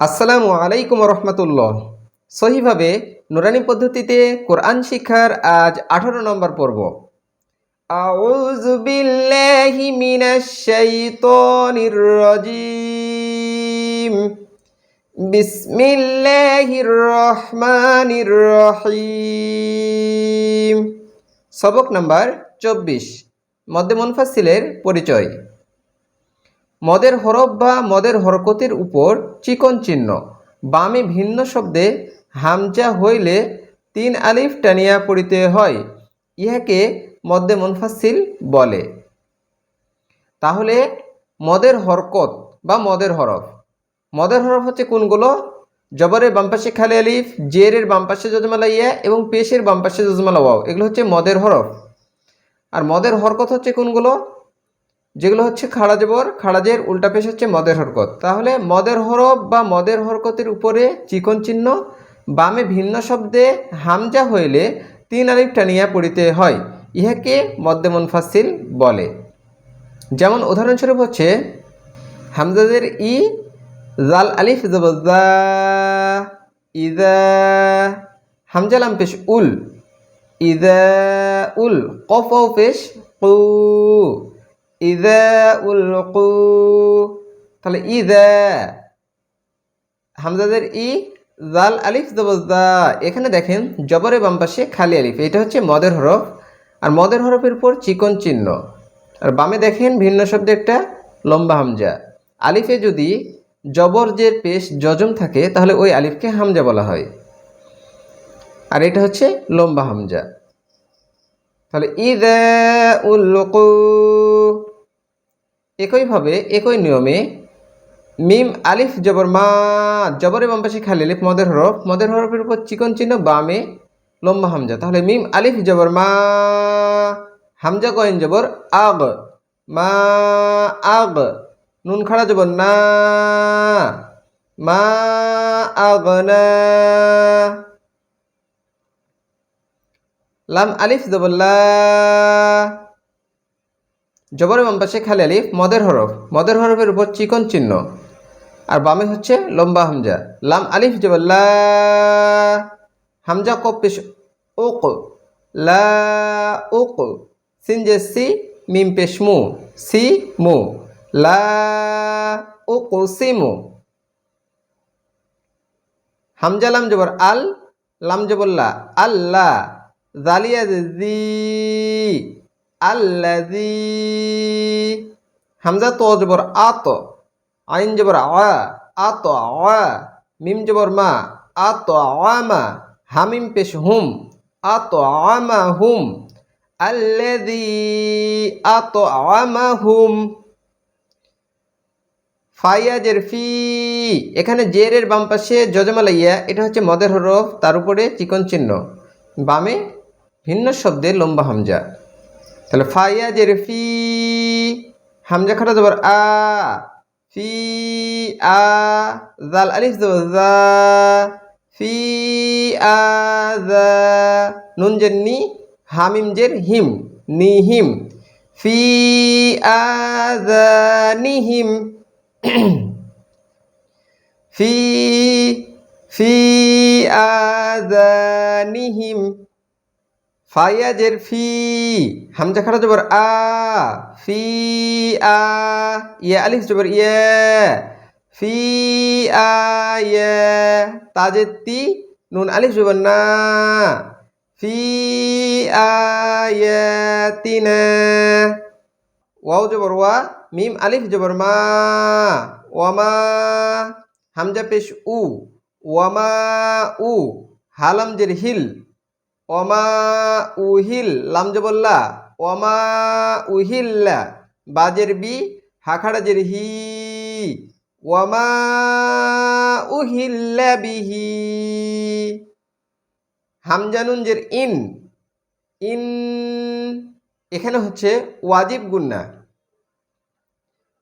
আসসালামু আলাইকুম রহমতুল্লাহ। সহিভাবে নুরানি পদ্ধতিতে কোরআন শিক্ষার আজ আঠারো নম্বর পর্ব। সবক নাম্বার চব্বিশ। মধ্যে মুনফাসিলের পরিচয়। মদের হরফ বা মদের হরকতের উপর চিকন চিহ্ন। বামে ভিন্ন শব্দে হামজা হইলে তিন আলিফ টানিয়া পড়িতে হয়। ইহাকে মধ্যে মুনফাসিল বলে। তাহলে মদের হরকত বা মদের হরফ। মদের হরফ হচ্ছে কোনগুলো? জবরের বামপাশে খালি আলিফ, জেরের বামপাশে যজমালা ইয়া এবং পেশের বামপাশে যজমালা ওয়াও এগুলো হচ্ছে মদের হরফ। আর মদের হরকত হচ্ছে কোনগুলো? যেগুলো হচ্ছে খাড়া জবর খাড়াজের উল্টা পেশ হচ্ছে মদের হরকত। তাহলে মদের হরফ বা মদের হরকতের উপরে চিকন চিহ্ন, বামে ভিন্ন শব্দে হামজা হইলে তিন আলিফ টানিয়া পড়িতে হয়। ইহাকে মদ্দে মুনফাসিল বলে। যেমন উদাহরণস্বরূপ হচ্ছে, হামজাদের ই, জাল আলিফ ইদা হামজালাম পেশ উল ইদা উল কফ পেশ ইদা তাহলে ইদা, হামজাদের ই, জাল, আলিফ, জবজদা, এখানে দেখেন জবরে বাম পাশে খালি আলিফ, এটা হচ্ছে মদের হরফ, আর মদের হরফের উপর চিকন চিহ্ন, আর বামে দেখেন ভিন্ন শব্দে একটা লম্বা হামজা, আলিফে যদি জবর যে পেশ জজম থাকে, তাহলে ওই আলিফকে হামজা বলা হয়, আর এটা হচ্ছে লম্বা হামজা, তাহলে ইদা উল্লকু একইভাবে, একই নিয়মে মিম, আলিফ, জবর, মা, জবরে বাম পাশে খালি আলিফ মদের হরফ, মদের হরফের উপর চিকন চিহ্ন, বামে লম্বা হামজা। তাহলে মিম, আলিফ, জবর, মা, হামজা কয়েন জবর, আগ, মা, আগ, নুন খাড়া জবর, না, মা, আগ, না। লাম, আলিফ জবল্লা জবরের বাম পাশে খালি আলিফ, মদের হরফ। মদের হরফের উপর চিকন চিহ্ন। আর বামে হচ্ছে লম্বা হামজা। লাম আলিফ জবল্লা হামজা কপ পেশ ওক। লা, ওক। সিন যে সি, মিম পেশ মু। সি, মু। লা, ওক, সি, মু। হামজা লাম জবর আল, লাম জবল্লা আল্লাহ জালিয়া জি। আল্লাজি হামজা তো জবর আত, আইন জবর আ, আত মিম জবর মা, আত আমা হামিম পেশ হুম, আত আমা হুম আল্লাজি আত আমা হুম। ফাইয়াজের ফি, এখানে জেরের বাম পাশে যজমালাইয়া এটা হচ্ছে মদের হরফ, তার উপরে চিকন চিহ্ন। বামে ভিন্ন শব্দে লম্বা হামজা। তাহলে ফাইয়া জের ফি, হামজা খাটা জবর আ, ফি, আ, জাল আলিফ জবর জা, ফি, আ, জা, নুন জের নি, হামিম জের হিম, নি হিম, ফি, আ, জা, নি হিম, ফি ফি, আ, জা, নি হিম ফাইয়াজের ফি। হামজা খারা জবর, আ, ফি, আ, ইয়া, আলিফ জবর, ইয়া, ফি, আ, ইয়া তাজের তি, নুন, আলিফ জবর, না, ফি, আ, ইয়া তিনা ওয়াও জবর, ওয়া, মিম, আলিফ জবর, মা ওয়ামা হামজা পেশ, উ ওয়ামা উ, হালাম জের, হিল ওমা উহিল লামজবল্লা অমা উহিল্লা, বাজের বি হাখাড়াজের হি। ওমা উহিল্লা বিহি। হামজানুঞ্জের ইন। ইন এখানে হচ্ছে ওয়াজিব গুন্না।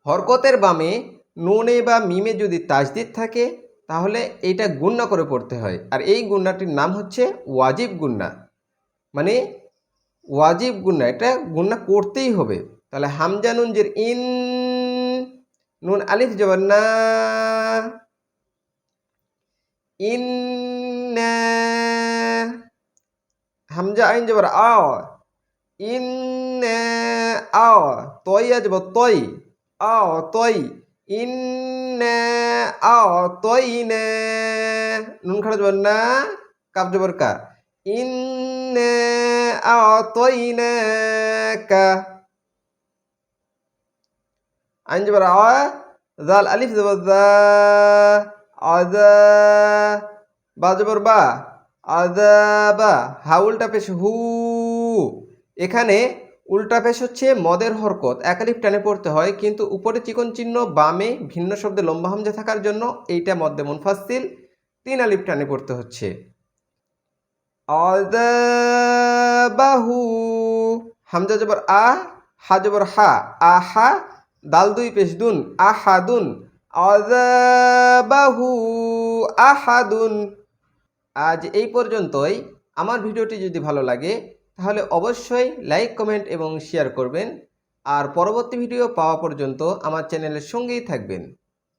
হরকতের বামে নুনে বা মিমে যদি তাজদিদ থাকে তাহলে এইটা গুন্না করে পড়তে হয়। আর এই গুন্নাটির নাম হচ্ছে ওয়াজিব গুন্না মানে ওয়াজিব গুন্না এটা গুন্না করতেই হবে। তাহলে হামজা নুন জের ইন, নুন আলিফ জবর না, ইন্না, হামজা আইন যাবার আ, ইন্না, আ তই আজব তই আ তই ইন্না আ তই নে। নুন যাবার না, কাপ যাবার কা। ইন্না আ তই নে কা। আইন যাবার আ জাল, আলিফ যাবার দা আদা বা যাবার বা আদাবা হা উল্টা পেশ হু। এখানে উল্টা পেশ হচ্ছে মদের হরকত। একালিফ টানে পড়তে হয়, কিন্তু উপরে চিকন চিহ্ন, বামে ভিন্ন শব্দে লম্বা হামজা থাকার জন্য এইটা মদ্দে মুনফাসিল তিন আলিফ টানে পড়তে হচ্ছে। আদাবাহু হামজা জবর আ, হা জবর হা আহা দাল দুই পেশ দুন আহাদুন আদাবাহু আহাদুন আজ এই পর্যন্তই। আমার ভিডিওটি যদি ভালো লাগে তাহলে অবশ্যই লাইক, কমেন্ট এবং শেয়ার করবেন। আর পরবর্তী ভিডিও পাওয়া পর্যন্ত আমার চ্যানেলের সঙ্গেই থাকবেন।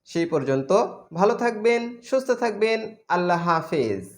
সেই পর্যন্ত ভালো থাকবেন, সুস্থ থাকবেন, আল্লাহ হাফেজ।